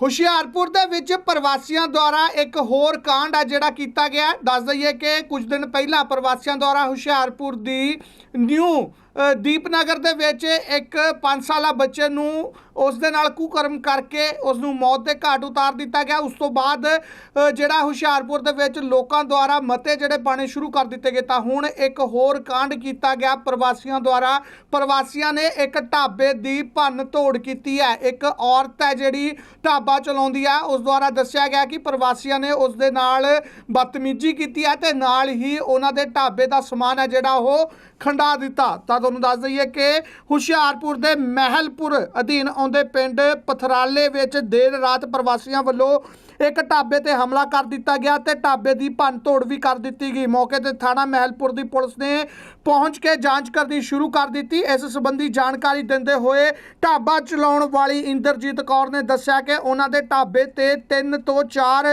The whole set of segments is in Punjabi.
ਹੁਸ਼ਿਆਰਪੁਰ ਦੇ ਵਿੱਚ ਪ੍ਰਵਾਸੀਆਂ ਦੁਆਰਾ ਇੱਕ ਹੋਰ ਕਾਂਡ ਆ ਜਿਹੜਾ ਕੀਤਾ ਗਿਆ। ਦੱਸ ਦਈਏ ਕਿ ਕੁਝ ਦਿਨ ਪਹਿਲਾਂ ਪ੍ਰਵਾਸੀਆਂ ਦੁਆਰਾ ਹੁਸ਼ਿਆਰਪੁਰ ਦੀ ਨਿਊ ਦੀਪਨਗਰ ਦੇ ਵਿੱਚ ਇੱਕ 5 ਸਾਲਾ ਬੱਚੇ ਨੂੰ ਉਸ ਦੇ ਨਾਲ ਕੁਕਰਮ ਕਰਕੇ ਉਸ ਨੂੰ ਮੌਤ ਦੇ ਘਾਟ ਉਤਾਰ ਦਿੱਤਾ ਗਿਆ। ਉਸ ਤੋਂ ਬਾਅਦ ਜਿਹੜਾ ਹੁਸ਼ਿਆਰਪੁਰ ਦੇ ਵਿੱਚ ਲੋਕਾਂ ਦੁਆਰਾ ਮਤੇ ਜਿਹੜੇ ਪਾਣੇ ਸ਼ੁਰੂ ਕਰ ਦਿੱਤੇ ਗਏ, ਤਾਂ ਹੁਣ ਇੱਕ ਹੋਰ ਕਾਂਡ ਕੀਤਾ ਗਿਆ ਪ੍ਰਵਾਸੀਆਂ ਦੁਆਰਾ। ਪ੍ਰਵਾਸੀਆਂ ਨੇ ਇੱਕ ਢਾਬੇ ਦੀ ਭੰਨ ਤੋੜ ਕੀਤੀ ਹੈ। ਇੱਕ ਔਰਤ ਹੈ ਜਿਹੜੀ ਢਾਬਾ ਚਲਾਉਂਦੀ ਆ। ਉਸ ਦੁਆਰਾ ਦੱਸਿਆ ਗਿਆ ਕਿ ਪ੍ਰਵਾਸੀਆਂ ਨੇ ਉਸ ਦੇ ਨਾਲ ਬਦਤਮੀਜ਼ੀ ਕੀਤੀ ਹੈ ਤੇ ਨਾਲ ਹੀ ਉਹਨਾਂ ਦੇ ਢਾਬੇ ਦਾ ਸਮਾਨ ਹੈ ਜਿਹੜਾ ਉਹ ਖੰਡਾ ਦਿੱਤਾ। ਤਾਂ ਤੁਹਾਨੂੰ ਦੱਸ ਦਈਏ ਕਿ ਹੁਸ਼ਿਆਰਪੁਰ ਦੇ ਮਹਿਲਪੁਰ ਅਧੀਨ ਆਉਂਦੇ ਪਿੰਡ ਪਥਰਾਲੇ ਵਿੱਚ ਦੇਰ ਰਾਤ ਪ੍ਰਵਾਸੀਆਂ ਵੱਲੋਂ ਇੱਕ ਢਾਬੇ ਤੇ ਹਮਲਾ ਕਰ ਦਿੱਤਾ ਗਿਆ ਤੇ ਢਾਬੇ ਦੀ ਭੰਨ ਤੋੜ ਵੀ ਕਰ ਦਿੱਤੀ ਗਈ। ਮੌਕੇ ਤੇ ਥਾਣਾ ਮਹਿਲਪੁਰ ਦੀ ਪੁਲਿਸ ਨੇ ਪਹੁੰਚ ਕੇ ਜਾਂਚ ਕਰਨੀ ਸ਼ੁਰੂ ਕਰ ਦਿੱਤੀ। ਇਸ ਸੰਬੰਧੀ ਜਾਣਕਾਰੀ ਦਿੰਦੇ ਹੋਏ ਢਾਬਾ ਚਲਾਉਣ ਵਾਲੀ ਇੰਦਰਜੀਤ ਕੌਰ ਨੇ ਦੱਸਿਆ ਕਿ ਉਹਨਾਂ ਦੇ ਢਾਬੇ ਤੇ 3 ਤੋਂ 4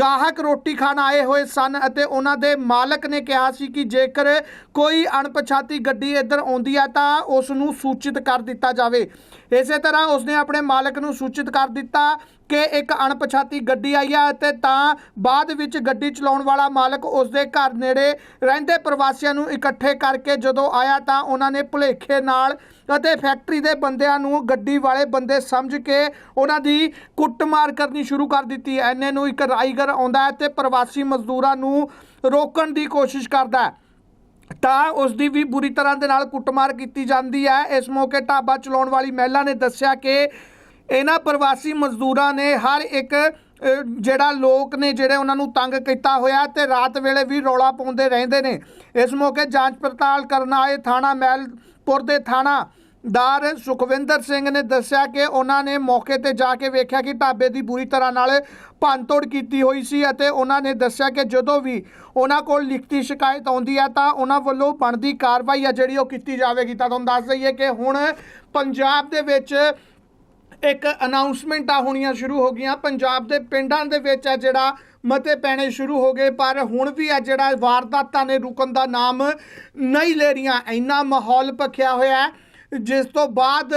ਗਾਹਕ ਰੋਟੀ ਖਾਣ ਆਏ ਹੋਏ ਸਨ ਅਤੇ ਉਹਨਾਂ ਦੇ ਮਾਲਕ ਨੇ ਕਿਹਾ ਸੀ ਕਿ ਜੇਕਰ ਕੋਈ ਅਣਪਛਾਤੀ ਗੱਡੀ ਇੱਧਰ ਆਉਂਦੀ ਹੈ ਤਾਂ ਉਸ ਨੂੰ ਸੂਚਿਤ ਕਰ ਦਿੱਤਾ ਜਾਵੇ। ਇਸੇ ਤਰ੍ਹਾਂ ਉਸਨੇ ਆਪਣੇ ਮਾਲਕ ਨੂੰ ਸੂਚਿਤ ਕਰ ਦਿੱਤਾ ਕਿ ਇੱਕ ਅਣਪਛਾਤੀ ਗੱਡੀ ਆਈ ਹੈ ਅਤੇ ਤਾਂ ਬਾਅਦ ਵਿੱਚ ਗੱਡੀ ਚਲਾਉਣ ਵਾਲਾ ਮਾਲਕ ਉਸਦੇ ਘਰ ਨੇੜੇ ਰਹਿੰਦੇ ਪ੍ਰਵਾਸੀਆਂ ਨੂੰ ਇਕੱਠੇ ਕਰਕੇ ਜਦੋਂ ਆਇਆ ਤਾਂ ਉਹਨਾਂ ਨੇ ਭੁਲੇਖੇ ਨਾਲ ਅਤੇ ਫੈਕਟਰੀ ਦੇ ਬੰਦਿਆਂ ਨੂੰ ਗੱਡੀ ਵਾਲੇ ਬੰਦੇ ਸਮਝ ਕੇ ਉਹਨਾਂ ਦੀ ਕੁੱਟਮਾਰ ਕਰਨੀ ਸ਼ੁਰੂ ਕਰ ਦਿੱਤੀ। ਐਨੇ ਨੂੰ ਇੱਕ ਰਾਈਗਰ ਆਉਂਦਾ ਹੈ ਤੇ ਪ੍ਰਵਾਸੀ ਮਜ਼ਦੂਰਾਂ ਨੂੰ ਰੋਕਣ ਦੀ ਕੋਸ਼ਿਸ਼ ਕਰਦਾ ਹੈ। ਤਾਂ ਉਸ ਦੀ ਵੀ ਬੁਰੀ ਤਰ੍ਹਾਂ ਦੇ ਨਾਲ ਕੁੱਟਮਾਰ ਕੀਤੀ ਜਾਂਦੀ ਹੈ। ਇਸ ਮੌਕੇ ਢਾਬਾ ਚਲਾਉਣ ਵਾਲੀ ਮਹਿਲਾ ਨੇ ਦੱਸਿਆ ਕਿ ਇਹਨਾਂ ਪ੍ਰਵਾਸੀ ਮਜ਼ਦੂਰਾਂ ਨੇ ਹਰ ਇੱਕ ਜਿਹੜਾ ਲੋਕ ਨੇ ਜਿਹੜੇ ਉਹਨਾਂ ਨੂੰ ਤੰਗ ਕੀਤਾ ਹੋਇਆ ਤੇ ਰਾਤ ਵੇਲੇ ਵੀ ਰੌਲਾ ਪਾਉਂਦੇ ਰਹਿੰਦੇ ਨੇ। ਇਸ ਮੌਕੇ ਜਾਂਚ ਪੜਤਾਲ ਕਰਨ ਆਏ ਥਾਣਾ ਮਹਿਲਪੁਰ ਦੇ ਥਾਣਾ ਦਾਰ ਸੁਖਵਿੰਦਰ ਸਿੰਘ ਨੇ ਦੱਸਿਆ ਕਿ ਉਹਨਾਂ ਨੇ ਮੌਕੇ ਤੇ ਜਾ ਕੇ ਵੇਖਿਆ ਕਿ ਢਾਬੇ ਦੀ ਬੁਰੀ ਤਰ੍ਹਾਂ ਨਾਲ ਭੰਨਤੋੜ ਕੀਤੀ ਹੋਈ ਸੀ ਅਤੇ ਉਹਨਾਂ ਨੇ ਦੱਸਿਆ ਕਿ ਜਦੋਂ ਵੀ ਉਹਨਾਂ ਕੋਲ ਲਿਖਤੀ ਸ਼ਿਕਾਇਤ ਆਉਂਦੀ ਹੈ ਤਾਂ ਉਹਨਾਂ ਵੱਲੋਂ ਬਣਦੀ ਕਾਰਵਾਈ ਆ ਜਿਹੜੀ ਉਹ ਕੀਤੀ ਜਾਵੇਗੀ। ਤਾਂ ਤੁਹਾਨੂੰ ਦੱਸ ਦਈਏ ਕਿ ਹੁਣ ਪੰਜਾਬ ਦੇ ਵਿੱਚ ਇੱਕ ਅਨਾਉਂਸਮੈਂਟਾਂ ਹੋਣੀਆਂ ਸ਼ੁਰੂ ਹੋ ਗਈਆਂ। ਪੰਜਾਬ ਦੇ ਪਿੰਡਾਂ ਦੇ ਵਿੱਚ ਆ ਜਿਹੜਾ ਮਤੇ ਪੈਣੇ ਸ਼ੁਰੂ ਹੋ ਗਏ, ਪਰ ਹੁਣ ਵੀ ਆ ਜਿਹੜਾ ਵਾਰਦਾਤਾਂ ਨੇ ਰੁਕਣ ਦਾ ਨਾਮ ਨਹੀਂ ਲੈ ਰਹੀਆਂ। ਇੰਨਾ ਮਾਹੌਲ ਭਖਿਆ ਹੋਇਆ ਹੈ। ਜਿਸ ਤੋਂ ਬਾਅਦ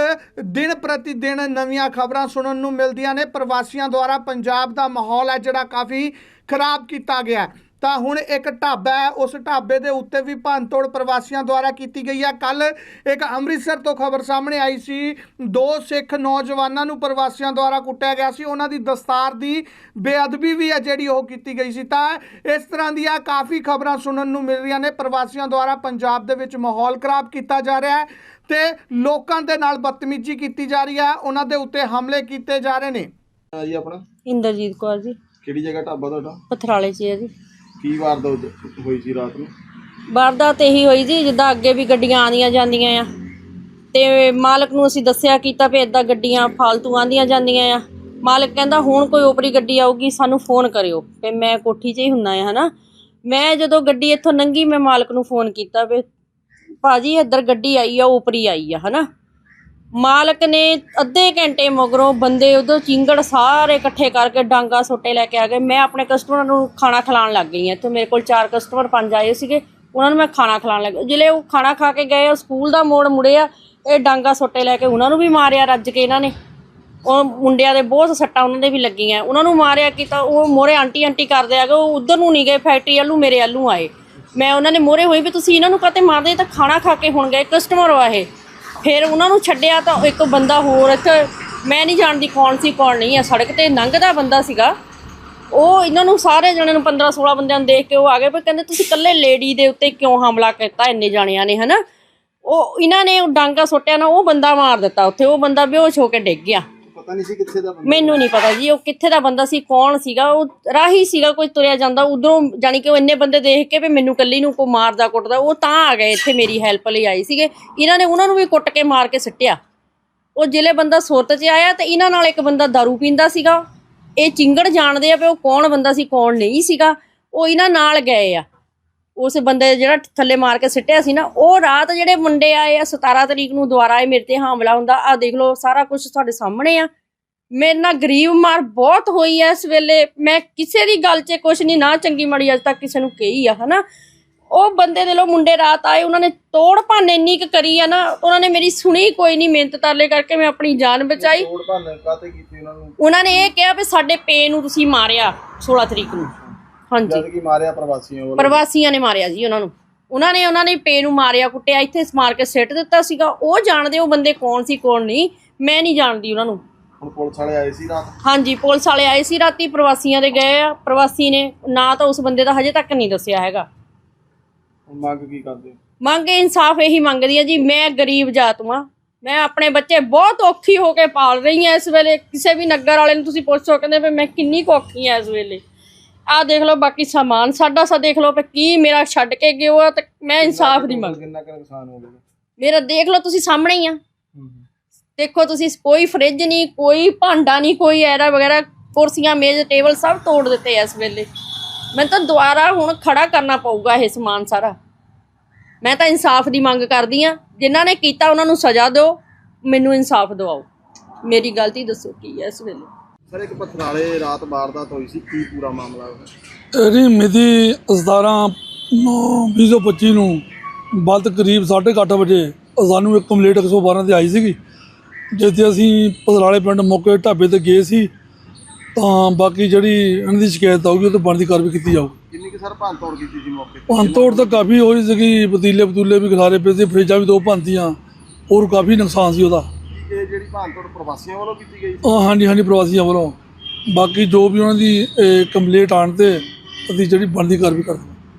ਦਿਨ ਪ੍ਰਤੀ ਦਿਨ ਨਵੀਆਂ ਖਬਰਾਂ ਸੁਣਨ ਨੂੰ ਮਿਲਦੀਆਂ ਨੇ। ਪ੍ਰਵਾਸੀਆਂ ਦੁਆਰਾ ਪੰਜਾਬ ਦਾ ਮਾਹੌਲ ਹੈ ਜਿਹੜਾ ਕਾਫੀ ਖਰਾਬ ਕੀਤਾ ਗਿਆ ਤਾਂ ਹੁਣ ਇੱਕ ਢਾਬਾ ਹੈ ਉਸ ਢਾਬੇ ਦੇ ਉੱਤੇ ਵੀ ਭੰਨਤੋੜ ਪ੍ਰਵਾਸੀਆਂ ਦੁਆਰਾ ਕੀਤੀ ਗਈ ਹੈ। ਕੱਲ ਇੱਕ ਅੰਮ੍ਰਿਤਸਰ ਤੋਂ ਖਬਰ ਸਾਹਮਣੇ ਆਈ ਸੀ ਦੋ ਸਿੱਖ ਨੌਜਵਾਨਾਂ ਨੂੰ ਪ੍ਰਵਾਸੀਆਂ ਦੁਆਰਾ ਕੁੱਟਿਆ ਗਿਆ ਸੀ। ਉਹਨਾਂ ਦੀ ਦਸਤਾਰ ਦੀ ਬੇਅਦਬੀ ਵੀ ਹੈ ਜਿਹੜੀ ਉਹ ਕੀਤੀ ਗਈ ਸੀ। ਤਾਂ ਇਸ ਤਰ੍ਹਾਂ ਦੀਆਂ ਕਾਫੀ ਖਬਰਾਂ ਸੁਣਨ ਨੂੰ ਮਿਲ ਰਹੀਆਂ ਨੇ। ਪ੍ਰਵਾਸੀਆਂ ਦੁਆਰਾ ਪੰਜਾਬ ਦੇ ਵਿੱਚ ਮਾਹੌਲ ਖਰਾਬ ਕੀਤਾ ਜਾ ਰਿਹਾ ਹੈ ਤੇ ਲੋਕਾਂ ਦੇ ਨਾਲ ਬਦਤਮੀਜ਼ੀ ਕੀਤੀ ਜਾ ਰਹੀ ਹੈ। ਉਹਨਾਂ ਦੇ ਉੱਤੇ ਹਮਲੇ ਕੀਤੇ ਜਾ ਰਹੇ ਨੇ। ਆ ਜੀ ਆਪਣਾ? ਇੰਦਰਜੀਤ ਕੌਰ ਜੀ। ਕਿਹੜੀ ਜਗ੍ਹਾ ਢਾਬਾ ਤੁਹਾਡਾ? ਪਥਰਾਲੇ 'ਚ ਹੈ ਜੀ। ਕੀ ਵਾਰਦਾਤ ਹੋਈ ਸੀ ਰਾਤ ਨੂੰ? ਵਾਰਦਾਤ ਇਹੀ ਹੋਈ ਜੀ, ਜਿੱਦਾਂ ਅੱਗੇ ਵੀ ਗੱਡੀਆਂ ਆਉਂਦੀਆਂ ਜਾਂਦੀਆਂ ਆ। ਤੇ ਮਾਲਕ ਨੂੰ ਅਸੀਂ ਦੱਸਿਆ, ਕੀਤਾ ਵੀ ਇਦਾਂ ਗੱਡੀਆਂ ਫਾਲਤੂ ਆਉਂਦੀਆਂ ਜਾਂਦੀਆਂ ਆ। ਮਾਲਕ ਕਹਿੰਦਾ, ਹੁਣ ਕੋਈ ਓਪਰੀ ਗੱਡੀ ਆਊਗੀ, ਸਾਨੂੰ ਫੋਨ ਕਰਿਓ। ਤੇ ਮੈਂ ਕੋਠੀ 'ਚ ਹੀ ਹੁੰਨਾ ਆ, ਹਨਾ? ਮੈਂ ਜਦੋਂ ਗੱਡੀ ਇੱਥੋਂ ਲੰਘੀ ਮੈਂ ਮਾਲਕ ਨੂੰ ਫੋਨ ਕੀਤਾ ਵੀ, ਭਾਜੀ, ਇੱਧਰ ਗੱਡੀ ਆਈ ਆ ਓਪਰੀ ਆਈ ਆ, ਹਨਾ? ਮਾਲਕ ਨੇ ਅੱਧੇ ਘੰਟੇ ਮਗਰੋਂ ਬੰਦੇ ਉਦੋਂ ਚਿੰਗੜ ਸਾਰੇ ਇਕੱਠੇ ਕਰਕੇ ਡਾਂਗਾ ਸੋਟੇ ਲੈ ਕੇ ਆ ਗਏ। ਮੈਂ ਆਪਣੇ ਕਸਟਮਰ ਨੂੰ ਖਾਣਾ ਖਿਲਾਉਣ ਲੱਗ ਗਈ ਹਾਂ। ਤੇ ਮੇਰੇ ਕੋਲ ਚਾਰ ਕਸਟਮਰ ਪੰਜ ਆਏ ਸੀਗੇ। ਉਹਨਾਂ ਨੂੰ ਮੈਂ ਖਾਣਾ ਖਿਲਾਉਣ ਲੱਗ ਜਿਲੇ ਉਹ ਖਾਣਾ ਖਾ ਕੇ ਗਏ, ਉਹ ਸਕੂਲ ਦਾ ਮੋੜ ਮੁੜੇ ਆ ਇਹ ਡਾਂਗਾ ਸੋਟੇ ਲੈ ਕੇ ਉਹਨਾਂ ਨੂੰ ਵੀ ਮਾਰਿਆ ਰੱਜ ਕੇ ਇਹਨਾਂ ਨੇ। ਉਹ ਮੁੰਡਿਆਂ ਦੇ ਬਹੁਤ ਸੱਟਾਂ ਉਹਨਾਂ ਦੇ ਵੀ ਲੱਗੀਆਂ। ਉਹਨਾਂ ਨੂੰ ਮਾਰਿਆ ਕਿ ਤਾਂ ਉਹ ਮੋਰੇ ਆਂਟੀ ਆਂਟੀ ਕਰਦੇ ਆਗੇ ਉਹ ਉਧਰ ਨੂੰ ਨਹੀਂ ਗਏ, ਫੈਕਟਰੀ ਵੱਲੋਂ ਮੇਰੇ ਵੱਲੋਂ ਆਏ। ਮੈਂ ਉਹਨਾਂ ਨੇ ਮੋਰੇ ਹੋਈ ਵੀ ਤੁਸੀਂ ਇਹਨਾਂ ਨੂੰ ਕਾਤੇ ਮਾਰਦੇ? ਇਹ ਤਾਂ ਖਾਣਾ ਖਾ ਕੇ ਹੁਣ ਗਏ। ਕਸਟਮਰ ਆ ਇਹ। ਫਿਰ ਉਹਨਾਂ ਨੂੰ ਛੱਡਿਆ ਤਾਂ ਇੱਕ ਬੰਦਾ ਹੋਰ ਇੱਥੇ, ਮੈਂ ਨਹੀਂ ਜਾਣਦੀ ਕੌਣ ਸੀ, ਕੌਣ ਨਹੀਂ ਆ, ਸੜਕ ਤੇ ਲੰਘਦਾ ਬੰਦਾ ਸੀਗਾ। ਉਹ ਇਹਨਾਂ ਨੂੰ ਸਾਰੇ ਜਣਿਆਂ ਨੂੰ 15 16 ਬੰਦਿਆਂ ਨੂੰ ਦੇਖ ਕੇ ਉਹ ਆ ਗਏ ਪਰ ਕਹਿੰਦੇ ਤੁਸੀਂ ਇਕੱਲੇ ਲੇਡੀ ਦੇ ਉੱਤੇ ਕਿਉਂ ਹਮਲਾ ਕੀਤਾ, ਇੰਨੇ ਜਾਣਿਆਂ ਨੇ, ਹਨਾ? ਉਹ, ਇਹਨਾਂ ਨੇ ਡਾਂਗਾ ਸੁੱਟਿਆ ਨਾ, ਉਹ ਬੰਦਾ ਮਾਰ ਦਿੱਤਾ ਉੱਥੇ, ਉਹ ਬੰਦਾ ਬੇਹੋਸ਼ ਹੋ ਕੇ ਡਿੱਗ ਗਿਆ। ਪਤਾ ਨਹੀਂ ਸੀ ਕਿੱਥੇ ਦਾ ਬੰਦਾ ਮੈਨੂੰ ਨਹੀਂ ਪਤਾ ਜੀ, ਉਹ ਕਿੱਥੇ ਦਾ ਬੰਦਾ ਸੀ, ਕੌਣ ਸੀਗਾ, ਉਹ ਰਾਹੀ ਸੀਗਾ, ਕੋਈ ਤੁਰਿਆ ਜਾਂਦਾ, ਉਧਰੋਂ ਜਾਣੀ ਕਿ ਉਹ ਇੰਨੇ ਬੰਦੇ ਦੇਖ ਕੇ ਵੀ ਮੈਨੂੰ ਕੱਲੀ ਨੂੰ ਕੋ ਮਾਰਦਾ, ਕੁੱਟਦਾ, ਉਹ ਤਾਂ ਆ ਗਏ ਇੱਥੇ ਮੇਰੀ ਹੈਲਪ ਲਈ ਆਏ ਸੀਗੇ। ਇਹਨਾਂ ਨੇ ਉਹਨਾਂ ਨੂੰ ਵੀ ਕੁੱਟ ਕੇ ਮਾਰ ਕੇ ਸਿੱਟਿਆ। ਉਹ ਜ਼ਿਲ੍ਹੇ ਬੰਦਾ ਸੁਰਤ 'ਚ ਆਇਆ ਤੇ ਇਹਨਾਂ ਨਾਲ ਇੱਕ ਬੰਦਾ दारू ਪੀਂਦਾ ਸੀਗਾ। ਇਹ ਚਿੰਗੜ ਜਾਣਦੇ ਆ ਵੀ ਉਹ ਕੌਣ ਬੰਦਾ ਸੀ, ਕੌਣ ਨਹੀਂ ਸੀਗਾ। ਉਹ ਇਹਨਾਂ ਨਾਲ ਗਏ ਆ। ਉਸ ਬੰਦੇ ਜਿਹੜਾ ਥੱਲੇ ਮਾਰ ਕੇ ਸਿੱਟਿਆ ਸੀ ਨਾ, ਉਹ ਰਾਤ ਜਿਹੜੇ ਮੁੰਡੇ ਆਏ ਆ 17 ਤਰੀਕ ਨੂੰ ਦੁਬਾਰਾ ਇਹ ਮੇਰੇ ਤੇ ਹਮਲਾ ਹੁੰਦਾ ਆ ਦੇਖ ਲਓ, ਸਾਰਾ ਕੁਝ ਤੁਹਾਡੇ ਸਾਹਮਣੇ ਆ। ਮੇਰੇ ਨਾਲ ਗਰੀਬ ਮਾਰ ਬਹੁਤ ਹੋਈ ਐ ਇਸ ਵੇਲੇ। ਮੈਂ ਕਿਸੇ ਦੀ ਗੱਲ 'ਚ ਕੁਝ ਨਹੀਂ ਨਾ ਚੰਗੀ ਮਾੜੀ ਅੱਜ ਤੱਕ ਕਿਸੇ ਨੂੰ ਕਹੀ ਆ ਹਨਾ। ਉਹ ਬੰਦੇ ਦੇ ਲੋ ਮੁੰਡੇ ਰਾਤ ਆਏ ਉਹਨਾਂ ਨੇ ਤੋੜ ਭੰਨ ਇੰਨੀ ਕੁ ਕਰੀ ਆ ਨਾ ਉਹਨਾਂ ਨੇ ਮੇਰੀ ਸੁਣੀ ਕੋਈ ਨਹੀਂ ਮਿਹਨਤ ਤਰਲੇ ਕਰਕੇ ਮੈਂ ਆਪਣੀ ਜਾਨ ਬਚਾਈ। ਤੋੜ ਭੰਨ ਕਾਤੇ ਕੀਤੀ ਉਹਨਾਂ ਨੂੰ? ਉਹਨਾਂ ਨੇ ਇਹ ਕਿਹਾ ਵੀ ਸਾਡੇ ਪੇ ਨੂੰ ਤੁਸੀਂ ਮਾਰਿਆ 16 ਤਰੀਕ ਨੂੰ। ਹਾਂਜੀ। ਜਦ ਕਿ ਮਾਰਿਆ ਪ੍ਰਵਾਸੀਆਂ ਵੱਲੋਂ। ਪ੍ਰਵਾਸੀਆਂ ਨੇ ਮਾਰਿਆ ਜੀ ਉਹਨਾਂ ਨੂੰ। ਉਹਨਾਂ ਨੇ ਉਹਨਾਂ ਨੇ ਪੇ ਨੂੰ ਮਾਰਿਆ ਕੁੱਟਿਆ ਇੱਥੇ ਸਮਾਰ ਕੇ ਸਿੱਟ ਦਿੱਤਾ ਸੀਗਾ। ਉਹ ਜਾਣਦੇ ਉਹ ਬੰਦੇ ਕੌਣ ਸੀ ਕੌਣ ਨਹੀਂ ਮੈਂ ਨਹੀਂ ਜਾਣਦੀ ਉਹਨਾਂ ਨੂੰ। ਹੁਣ ਪੁਲਿਸ ਵਾਲੇ ਆਏ ਸੀ ਰਾਤ? ਹਾਂਜੀ ਪੁਲਿਸ ਵਾਲੇ ਆਏ ਸੀ ਰਾਤੀ ਪ੍ਰਵਾਸੀਆਂ ਦੇ ਗਏ ਆ। ਪ੍ਰਵਾਸੀ ਨੇ ਨਾ ਤਾਂ ਉਸ ਬੰਦੇ ਦਾ ਹਜੇ ਤੱਕ ਨਹੀਂ ਦੱਸਿਆ ਹੈਗਾ। ਹੁਣ ਮੰਗ ਕੀ ਕਰਦੇ? ਹੋ? ਮੰਗ ਇਨਸਾਫ ਇਹੀ ਮੰਗਦੀ ਆ ਜੀ ਮੈਂ ਗਰੀਬ ਜਾਤੂਆਂ ਮੈਂ ਆਪਣੇ ਬੱਚੇ ਬਹੁਤ ਔਖੀ ਹੋ ਕੇ ਪਾਲ ਰਹੀ ਹਾਂ ਇਸ ਵੇਲੇ। ਕਿਸੇ ਵੀ ਨਗਰ ਵਾਲੇ ਨੂੰ ਤੁਸੀਂ ਪੁੱਛੋ ਕਹਿੰਦੇ ਵੀ ਮੈਂ ਕਿੰਨੀ ਕੁ ਔਖੀ ਆ ਇਸ ਵੇਲੇ। ਆਹ ਦੇਖ ਲਓ ਬਾਕੀ ਸਾਮਾਨ ਸਾਡਾ ਸਾ ਦੇਖ ਲਓ ਵੀ ਕੀ ਮੇਰਾ ਛੱਡ ਕੇ ਗਿਓ ਆ ਤੇ ਮੈਂ ਇਨਸਾਫ ਦੀ ਮੰਗ। ਕਿੰਨਾ ਕੁ ਨੁਕਸਾਨ ਹੋ ਗਿਆ? ਮੇਰਾ ਦੇਖ ਲਓ ਤੁਸੀਂ ਸਾਹਮਣੇ ਹੀ ਆ। ਦੇਖੋ ਤੁਸੀਂ ਕੋਈ ਫ੍ਰਿਜ ਨਹੀਂ ਕੋਈ ਭਾਂਡਾ ਨਹੀਂ ਕੋਈ ਐਰਾ ਵਗੈਰਾ ਕੁਰਸੀਆਂ ਮੇਜ਼ ਟੇਬਲ ਸਭ ਤੋੜ ਦਿੱਤੇ ਇਸ ਵੇਲੇ। ਮੈਨੂੰ ਤਾਂ ਦੁਬਾਰਾ ਹੁਣ ਖੜਾ ਕਰਨਾ ਪਊਗਾ ਇਹ ਸਮਾਨ ਸਾਰਾ। ਮੈਂ ਤਾਂ ਇਨਸਾਫ ਦੀ ਮੰਗ ਕਰਦੀ ਆ ਜਿਨ੍ਹਾਂ ਨੇ ਕੀਤਾ ਉਹਨਾਂ ਨੂੰ ਸਜ਼ਾ ਦਿਓ। ਮੈਨੂੰ ਇਨਸਾਫ ਦਿਵਾਓ। ਮੇਰੀ ਗਲਤੀ ਦੱਸੋ ਕੀ ਹੈ ਇਸ ਵੇਲੇ? ਸਰ ਇੱਕ ਪਥਰਾਲੇ ਰਾਤ ਵਾਰਦਾਤ ਹੋਈ ਸੀ। ਕੀ ਪੂਰਾ ਮਾਮਲਾ ਉਹ ਇਹਦੀ ਮਿਤੀ 17 9 2025 ਨੂੰ ਬਲਦ ਕਰੀਬ 8:30 ਵਜੇ ਸਾਨੂੰ ਇੱਕ ਕੰਪਲੀਟ 112 ਤੇ ਆਈ ਸੀਗੀ। ਜਿੱਥੇ ਅਸੀਂ ਪਧਰਾਲੇ ਪਿੰਡ ਮੌਕੇ ਢਾਬੇ ਤੇ ਗਏ ਸੀ ਤਾਂ ਬਾਕੀ ਜਿਹੜੀ ਇਹਨਾਂ ਦੀ ਸ਼ਿਕਾਇਤ ਆਊਗੀ ਉਹ ਤੋਂ ਬਣਦੀ ਕਾਰਵਾਈ ਕੀਤੀ ਜਾਊਗੀ। ਕਿੰਨੀ ਕਿ ਸਰ ਭੰਨ ਤੋੜ ਕੀਤੀ ਸੀ ਮੌਕੇ ਤੇ? ਭੰਨ ਤੋੜ ਤਾਂ ਕਾਫੀ ਹੋਈ ਸੀਗੀ ਪਤੀਲੇ ਪਤੂਲੇ ਵੀ ਖਿਲਾਰੇ ਪਏ ਸੀ ਫਰਿੱਜਾਂ ਵੀ ਦੋ ਭੰਨਤੀਆਂ ਹੋਰ ਕਾਫੀ ਨੁਕਸਾਨ ਸੀ ਉਹਦਾ। ਇਹ ਜਿਹੜੀ ਭੰਨ ਤੋੜ ਪ੍ਰਵਾਸੀਆਂ ਵੱਲੋਂ ਕੀਤੀ ਗਈ ਸੀ? ਹਾਂਜੀ ਹਾਂਜੀ ਪ੍ਰਵਾਸੀਆਂ ਵੱਲੋਂ। ਬਾਕੀ ਜੋ ਵੀ ਉਹਨਾਂ ਦੀ ਕੰਪਲੀਟ ਆਣ ਤੇ ਅਸੀਂ ਜਿਹੜੀ ਬਣਦੀ ਕਾਰਵਾਈ ਕਰਦੇ